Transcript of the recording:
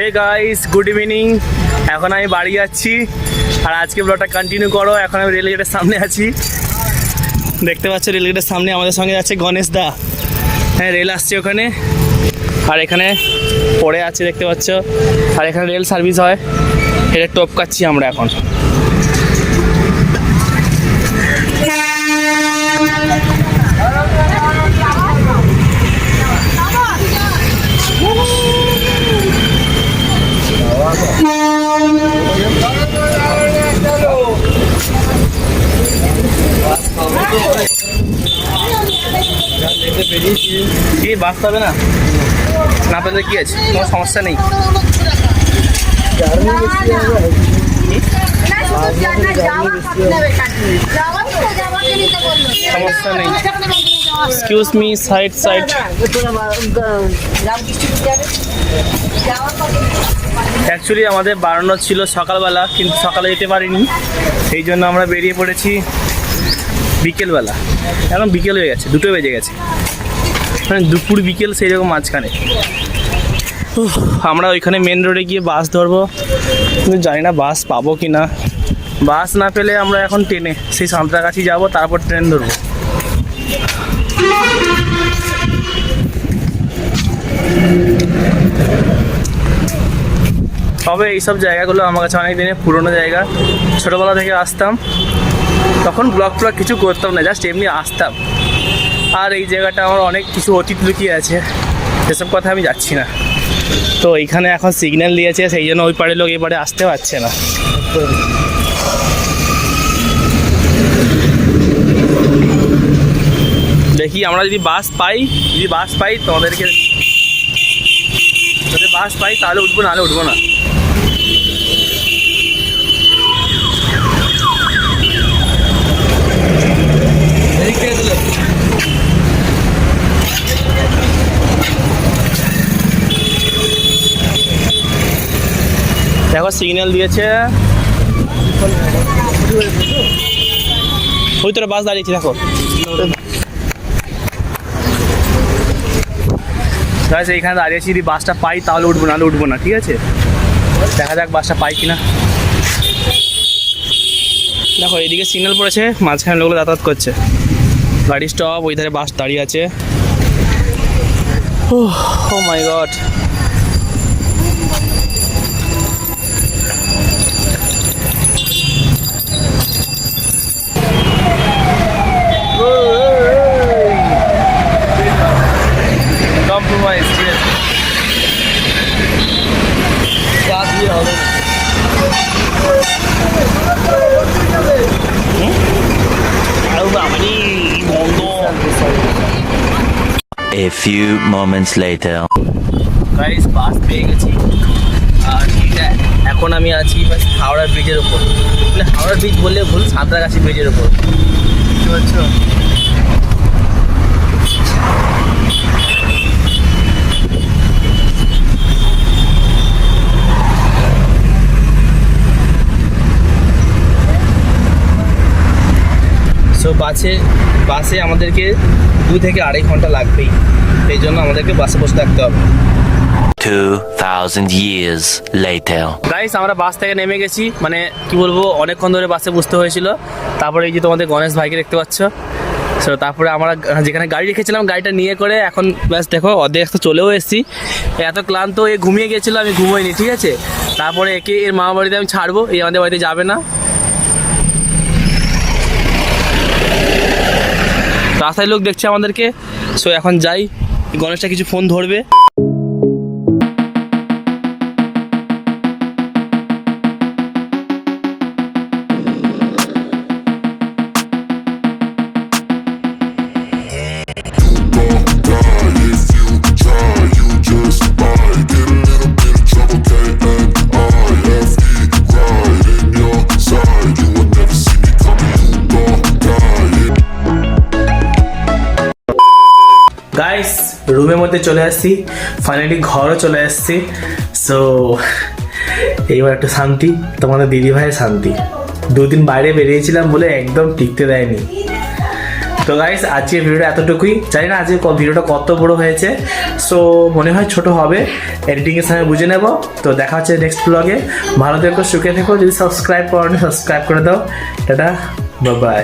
Hey guys good evening এখন আমি বাড়ি যাচ্ছি। আর আজকে ব্লগটা কন্টিনিউ করো। এখন আমি রেলগেটের সামনে আছি। দেখতে পাচ্ছ রেলগেটের সামনে আমাদের সঙ্গে যাচ্ছে গণেশ দা। হ্যাঁ রেল আসছে ওখানে। আর এখানে পড়ে আছে, দেখতে পাচ্ছ। আর এখানে রেল সার্ভিস হয়। এটা টপকাচ্ছি আমরা এখন। কি বাঁচতে হবে না? না পেলে কি আছে? কোনো সমস্যা নেই। সমস্যা নেই। Excuse me side side actually আমাদের বাড়ানো ছিল সকালবেলা কিন্তু সকালে যেতে পারিনি। সেই জন্য আমরা বেরিয়ে পড়েছি। বিকেলবেলা। এখন বিকেল হয়ে গেছে, দুটো বেজে গেছে। মানে দুপুর বিকেল সেই রকম মাঝখানে আমরা ওইখানে মেন রোডে গিয়ে বাস ধরবো। কিন্তু জানি না বাস পাবো কি না বাস না পেলে আমরা এখন ট্রেনে, সেই সাঁতরাগাছি যাব, তারপর ট্রেন ধরবো। তবে এইসব জায়গাগুলো আমার কাছে অনেক দিনের পুরনো জায়গা। ছোটোবেলা থেকে আসতাম। তখন ব্লগ ফ্লগ কিছু করতাম না জাস্ট এমনি আসতাম। আর এই জায়গাটা আমার অনেক কিছু অতীত লুকিয়ে আছে সেসব কথা আমি যাচ্ছি না। তো এইখানে এখন সিগন্যাল দিয়েছে, সেই জন্য ওই পাড়ে লোক পাড়ে আসতে পারছে না। দেখি আমরা যদি বাস পাই, যদি বাস পাই তোমাদেরকে যদি বাস পাই তাহলে উঠবো, নাহলে উঠবো না। দেখো সিগন্যাল দিয়েছে। ওই তোরা বাস দাঁড়িয়েছি, দেখো। গাইস, এইখানে দাঁড়িয়েছি যদি বাসটা পাই, তাহলে উঠবো নাহলে উঠবো না, ঠিক আছে? দেখা যাক বাসটা পাই কিনা। দেখো, এইদিকে সিগন্যাল পড়েছে, মাঝখানে লোকগুলো যাতায়াত করছে। গাড়ি স্টপ ওই ধারে বাস দাঁড়িয়ে আছে। ও মাই গড কম্প্রোমাইজ ঠিক আছে বাদ দিয়ে হবে না। হুম? আরে বাবারে, বন্ধ। A few moments later. Guys bus পেয়ে গেছি। আর এখন আমি আছি হাওড়া ব্রিজের উপর। মানে হাওড়া ব্রিজ বললে ভুল, সাঁতরাগাছি ব্রিজের উপর। বুঝতে পারছ? সো বাসে বাসে আমাদেরকে দু থেকে আড়াই ঘণ্টা লাগবেই। সেই জন্য আমাদেরকে বাসে বসে থাকতে হবে। 2000 years later. গাইস আমরা বাস থেকে নেমে গেছি। মানে কি বলব অনেকক্ষণ ধরে বাসে বুঝতে হয়েছিল। তারপরে এই যে তোমাদের গণেশ ভাইকে দেখতে পাচ্ছ। সো তারপরে আমরা যেখানে গাড়ি রেখেছিলাম গাড়িটা নিয়ে করে এখন ব্যাস দেখো অর্ধেক তো চলেও এসেছি। এত ক্লান্ত এ ঘুমিয়ে গেছিল আমি ঘুমোইনি ঠিক আছে? তারপরে একে এর মামা বাড়িতে আমি ছাড়বো এই আমাদের বাড়িতে যাবে না। রাস্তায় লোক দেখছে আমাদেরকে। সো এখন যাই। গণেশটা কিছু ফোন ধরবে। গাইস রুমের মধ্যে চলে আসছি। ফাইনালি ঘরও চলে আসছি। সো এইবার একটু শান্তি। তোমাদের দিদি ভাইয়ের শান্তি। দুদিন বাইরে বেরিয়েছিলাম বলে একদম টিকতে দেয়নি। তো গাইস আজকে ভিডিওটা এতটুকুই। জানি না আজকে ভিডিওটা কত বড় হয়েছে। সো মনে হয় ছোট হবে। এডিটিংয়ের সময় বুঝে নেব। তো দেখা হচ্ছে নেক্সট ব্লগে ভালো থেকো, সুখে থেকো। যদি সাবস্ক্রাইব করো সাবস্ক্রাইব করে দাও। Tata bye